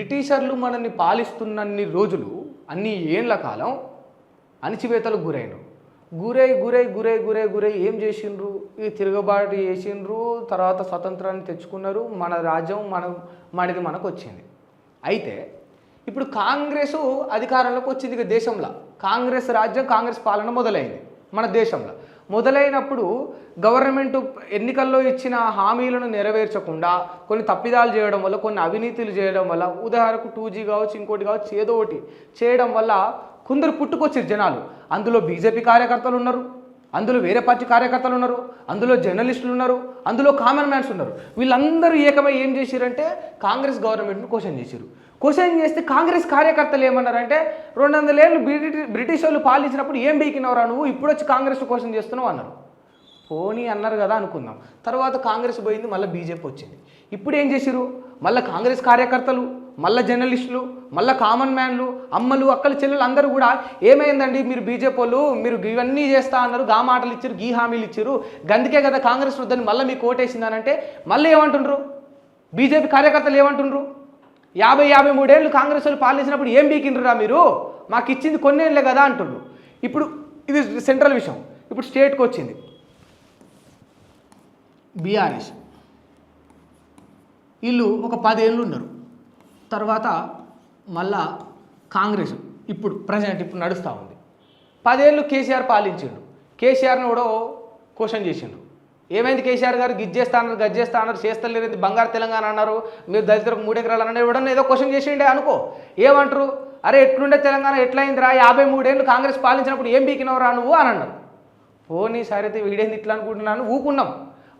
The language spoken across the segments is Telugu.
బ్రిటిషర్లు మనల్ని పాలిస్తున్నన్ని రోజులు అన్ని ఏండ్ల కాలం అణిచివేతలకు గురైనరు. గురై గురై గురై గురై గురై ఏం చేసిండ్రు? ఇది తిరగబాటు చేసిండ్రు తర్వాత స్వతంత్రాన్ని తెచ్చుకున్నారు మన రాజ్యం మన మనది మనకు వచ్చింది అయితే ఇప్పుడు కాంగ్రెస్ అధికారంలోకి వచ్చింది ఇక దేశంలో. కాంగ్రెస్ రాజ్యం కాంగ్రెస్ పాలన మొదలైంది మన దేశంలో. మొదలైనప్పుడు గవర్నమెంట్ ఎన్నికల్లో ఇచ్చిన హామీలను నెరవేర్చకుండా కొన్ని తప్పిదాలు చేయడం వల్ల కొన్ని అవినీతులు చేయడం వల్ల ఉదాహరణకు టూ జీ కావచ్చు ఇంకోటి కావచ్చు ఏదో ఒకటి చేయడం వల్ల కొందరు పుట్టుకొచ్చారు జనాలు. అందులో బీజేపీ కార్యకర్తలు ఉన్నారు అందులో వేరే పార్టీ కార్యకర్తలు ఉన్నారు అందులో జర్నలిస్టులు ఉన్నారు అందులో కామన్ మ్యాన్స్ ఉన్నారు. వీళ్ళందరూ ఏకమై ఏం చేశారంటే కాంగ్రెస్ గవర్నమెంట్ను క్వశ్చన్ చేశారు క్వశ్చన్ చేస్తే కాంగ్రెస్ కార్యకర్తలు ఏమన్నారంటే రెండు వందల ఏళ్ళు బ్రిటి బ్రిటిష్ వాళ్ళు పాలించినప్పుడు ఏం బీకినవరా నువ్వు? ఇప్పుడు వచ్చి కాంగ్రెస్ క్వశ్చన్ చేస్తున్నావు అన్నారు. పోనీ అన్నారు కదా అనుకుందాం. తర్వాత కాంగ్రెస్ పోయింది మళ్ళీ బీజేపీ వచ్చింది. ఇప్పుడు ఏం చేసిరు మళ్ళీ కాంగ్రెస్ కార్యకర్తలు మళ్ళీ జర్నలిస్టులు మళ్ళీ కామన్ మ్యాన్లు అమ్మలు అక్కలు చెల్లెలు అందరూ కూడా ఏమైందండి? మీరు బీజేపీ వాళ్ళు మీరు ఇవన్నీ చేస్తా అన్నారు గా మాటలు ఇచ్చారు గీ హామీలు ఇచ్చారు గందుకే కదా కాంగ్రెస్ వద్దని మళ్ళీ మీకు ఓటేసిందనంటే మళ్ళీ ఏమంటుండ్రు? బీజేపీ కార్యకర్తలు ఏమంటుండ్రు? యాభై యాభై మూడేళ్ళు కాంగ్రెస్ వాళ్ళు పాలించినప్పుడు ఏం బీకిండ్రురా మీరు? మాకు ఇచ్చింది కొన్నేళ్ళే కదా అంటుండ్రు. ఇప్పుడు ఇది సెంట్రల్ విషయం. ఇప్పుడు స్టేట్కి వచ్చింది. బీఆర్ఎస్. వీళ్ళు ఒక పదేళ్ళు ఉన్నారు తర్వాత మళ్ళా కాంగ్రెస్. ఇప్పుడు ప్రజెంట్ ఇప్పుడు నడుస్తూ ఉంది. పదేళ్ళు కేసీఆర్ పాలించిండు. కేసీఆర్ని కూడా క్వశ్చన్ చేసిండు. ఏమైంది కేసీఆర్ గారు? గిజ్జేస్తా అన్నారు చేస్తలేదు అన్నారు చేస్తలేరు బంగారు తెలంగాణ అన్నారు. మీరు దళితులకు మూడు ఎకరాలు అన్నారు ఎవడన్నా ఏదో క్వశ్చన్ చేసిండే అనుకో. ఏమంటారు? అరే ఎట్లుండే తెలంగాణ? ఎట్లయిందిరా? యాభై మూడేళ్ళు కాంగ్రెస్ పాలించినప్పుడు ఏం బీకినవరా నువ్వు? అని అన్నారు పోనీ సరే అయితే వీడేంది ఇట్లా అనుకుంటున్నాను? ఊకున్నాం.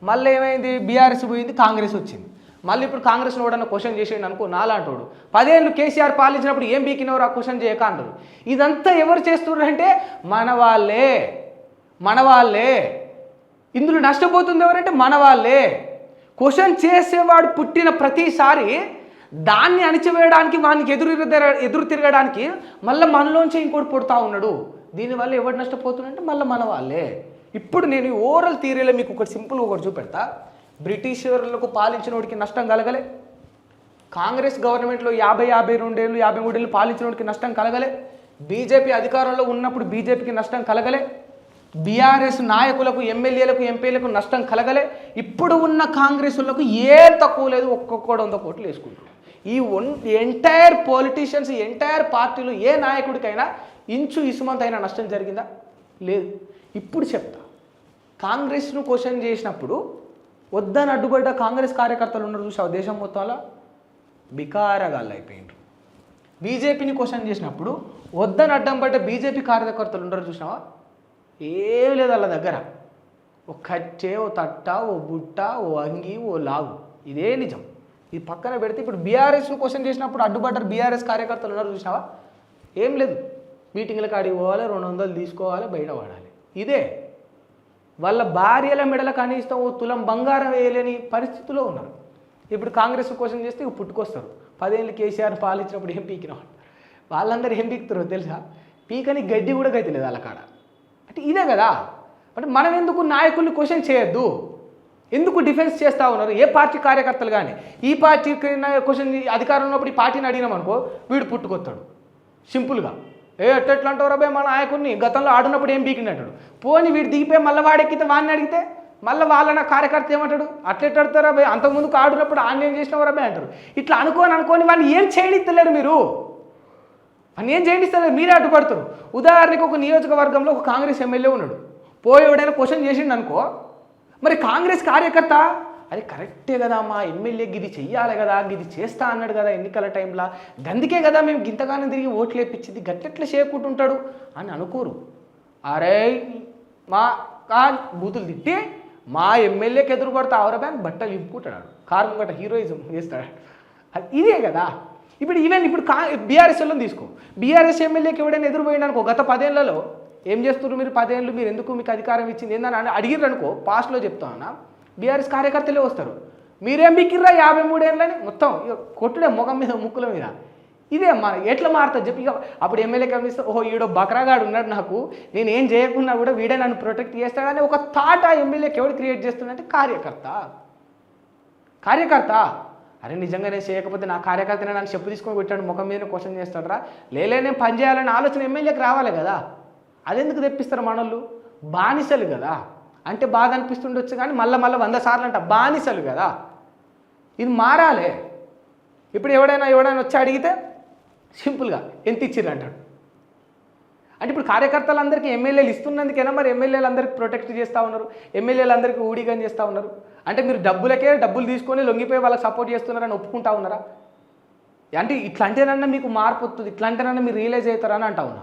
మళ్ళీ ఏమైంది? బీఆర్ఎస్ పోయింది కాంగ్రెస్ వచ్చింది. మళ్ళీ ఇప్పుడు కాంగ్రెస్ ఎవడన్నా క్వశ్చన్ చేసేయండి అనుకో నాలాంటోడు. పదేళ్ళు కేసీఆర్ పాలించినప్పుడు ఏం బీకినవరు ఆ క్వశ్చన్ చేయక అంటారు ఇదంతా ఎవరు చేస్తున్నారంటే మన వాళ్ళే. మన వాళ్ళే. ఇందులో నష్టపోతుంది ఎవరంటే మన వాళ్ళే. క్వశ్చన్ చేసేవాడు పుట్టిన ప్రతిసారి దాన్ని అణిచివేయడానికి వానికి ఎదురు ఎదురు తిరగడానికి మళ్ళీ మనలోంచి ఇంకోటి పుడతా ఉన్నాడు. దీనివల్ల ఎవరు నష్టపోతున్నాడంటే మళ్ళీ మన వాళ్ళే. ఇప్పుడు నేను ఓవరాల్ ఓరల్ థియరీలో మీకు ఒకటి సింపుల్గా ఒకటి చూపెడతా. బ్రిటిషర్లకు పాలించిన వాడికి నష్టం కలగలే. కాంగ్రెస్ గవర్నమెంట్లో యాభై యాభై రెండేళ్ళు యాభై మూడేళ్ళు పాలించినోడికి నష్టం కలగలే. బీజేపీ అధికారంలో ఉన్నప్పుడు బీజేపీకి నష్టం కలగలే. బీఆర్ఎస్ నాయకులకు ఎమ్మెల్యేలకు ఎంపీలకు నష్టం కలగలే. ఇప్పుడు ఉన్న కాంగ్రెస్లకు ఏం తక్కువ లేదు ఒక్కొక్కడు వంద కోట్లు వేసుకుంటారు. ఈ ఒన్ ఎంటైర్ పొలిటీషియన్స్ ఎంటైర్ పార్టీలు ఏ నాయకుడికైనా ఇంచు ఇసుమంత అయినా నష్టం జరిగిందా? లేదు. ఇప్పుడు చెప్తా. కాంగ్రెస్ను క్వశ్చన్ చేసినప్పుడు వద్దని అడ్డుపడ్డ కాంగ్రెస్ కార్యకర్తలు ఉన్నారు చూసావు? దేశం మొత్తంలో బికారగాళ్ళు అయిపోయిండ్రు. బీజేపీని క్వశ్చన్ చేసినప్పుడు వద్దని అడ్డం పడ్డ బీజేపీ కార్యకర్తలు ఉండరు చూసినావా ఏం లేదు వాళ్ళ దగ్గర. ఓ కచ్చే ఓ తట్ట ఓ బుట్ట ఓ అంగి ఓ లాగు ఇదే నిజం. ఇది పక్కన పెడితే ఇప్పుడు బీఆర్ఎస్ను క్వశ్చన్ చేసినప్పుడు అడ్డుపడ్డారు బీఆర్ఎస్ కార్యకర్తలు ఉన్నారు చూసినావా? ఏం లేదు. మీటింగ్ల కాడికి పోవాలి రెండు వందలు తీసుకోవాలి బయట పడాలి. ఇదే. వాళ్ళ భార్యల మెడల కనీసం ఓ తులం బంగారం వేయలేని పరిస్థితిలో ఉన్నారు. ఇప్పుడు కాంగ్రెస్ క్వశ్చన్ చేస్తే ఇక పుట్టుకొస్తారు. పదేళ్ళు కేసీఆర్ పాలించినప్పుడు ఏం పీకిన వాళ్ళందరూ ఏం పీకుతారో తెలుసా? పీకని గడ్డి కూడా గతిలేదు వాళ్ళ కాడ. అంటే ఇదే కదా. అంటే మనం ఎందుకు నాయకుల్ని క్వశ్చన్ చేయొద్దు? ఎందుకు డిఫెన్స్ చేస్తూ ఉన్నారు? ఏ పార్టీ కార్యకర్తలు కానీ ఈ పార్టీకి క్వశ్చన్ అధికారంలో ఉన్నప్పుడు ఈ పార్టీని అడిగినాం అనుకో వీడు పుట్టుకొస్తాడు సింపుల్గా ఏ ఎట్లా అంటావు రాబాయ్ మన నాయకుడిని? గతంలో ఆడున్నప్పుడు ఏం బీకినట్టాడు పోని వీడు దిగిపోయి మళ్ళీ వాడెక్కితే వాడిని అడిగితే మళ్ళీ వాళ్ళ కార్యకర్త ఏమంటాడు? అట్లెట్టాడుతారా రాబాయ్ అంతకుముందుకు ఆడినప్పుడు ఆన్లైన్ చేసిన చేసినావు అంటారు. ఇట్లా అనుకోని అనుకోని వాడిని ఏం చేయనిస్తలేరు మీరు? అని ఏం చేయండిస్తారు మీరే అడ్డుపడతారు. ఉదాహరణకు ఒక నియోజకవర్గంలో ఒక కాంగ్రెస్ ఎమ్మెల్యే ఉన్నాడు. పోయి ఎవడైనా క్వశ్చన్ చేసిండు అనుకో మరి కాంగ్రెస్ కార్యకర్త? అది కరెక్టే కదా మా ఎమ్మెల్యే గిది చెయ్యాలి కదా గిది చేస్తా అన్నాడు కదా ఎన్నికల టైంలో. గందుకే కదా మేము గింతగానం తిరిగి ఓట్లు వేపించింది గట్టెట్లా చేయకుంటుంటాడు అని అనుకోరు. అరే మా కా బూతులు తిట్టి మా ఎమ్మెల్యేకి ఎదురు పడితే అవరబే బట్టలు ఇంపుకుంటాడు. కారు గట్ట హీరోయిజం చేస్తాడు అది ఇదే కదా. ఇప్పుడు ఈవెన్ ఇప్పుడు కా బీఆర్ఎస్ వాళ్ళని తీసుకో. బీఆర్ఎస్ ఎమ్మెల్యేకి ఎవడైనా ఎదురుపోయినానుకో గత పదేళ్ళలో ఏం చేస్తున్నారు మీరు? పదేళ్ళు మీరు ఎందుకు మీకు అధికారం ఇచ్చింది? ఏందని అని అడిగిర్రు అనుకో పాస్ట్లో చెప్తామన్నా బీఆర్ఎస్ కార్యకర్తలే వస్తారు. మీరేం బిక్కిర్రా యాభై మూడేళ్ళని మొత్తం కొట్టుడే ముఖం మీద ముక్కుల మీద. ఇదే మా ఎట్లా మారుతుంది చెప్పి. అప్పుడు ఎమ్మెల్యే కమిస్తే ఓహో ఈడో బక్రాగాడు ఉన్నాడు నాకు. నేను ఏం చేయకున్నా కూడా వీడే నన్ను ప్రొటెక్ట్ చేస్తాడని ఒక థాట్ ఆ ఎమ్మెల్యేకి ఎవడు క్రియేట్ చేస్తుందంటే కార్యకర్త. కార్యకర్త. అరే నిజంగా నేను చేయకపోతే నా కార్యకర్తనే నన్ను చెప్పు తీసుకొని పెట్టాడు ముఖం మీద క్వశ్చన్ చేస్తాడరా? లేలే నేను పని చేయాలనే ఆలోచన ఎమ్మెల్యేకి రావాలి కదా. అదెందుకు తెప్పిస్తారు మనోళ్ళు? బానిసలు కదా. అంటే బాధ అనిపిస్తుండొచ్చు కానీ మళ్ళీ మళ్ళీ వంద సార్లు అంట బానిసలు కదా. ఇది మారాలే. ఇప్పుడు ఎవడైనా ఎవడైనా వచ్చి అడిగితే సింపుల్గా ఎంత ఇచ్చిర్రు అంటాడు. అంటే ఇప్పుడు కార్యకర్తలందరికీ ఎమ్మెల్యేలు ఇస్తున్నందుకైనా మరి ఎమ్మెల్యేలు అందరికీ ప్రొటెక్ట్ చేస్తూ ఉన్నారు? ఎమ్మెల్యేలు అందరికీ ఊడిగం చేస్తూ ఉన్నారు? అంటే మీరు డబ్బులకే డబ్బులు తీసుకొని లొంగిపోయి వాళ్ళకి సపోర్ట్ చేస్తున్నారని ఒప్పుకుంటా ఉన్నారా? అంటే ఇట్లాంటినన్నా మీకు మార్పు వస్తుంది ఇట్లాంటినన్నా మీరు రియలైజ్ అవుతారని అంటా ఉన్నా.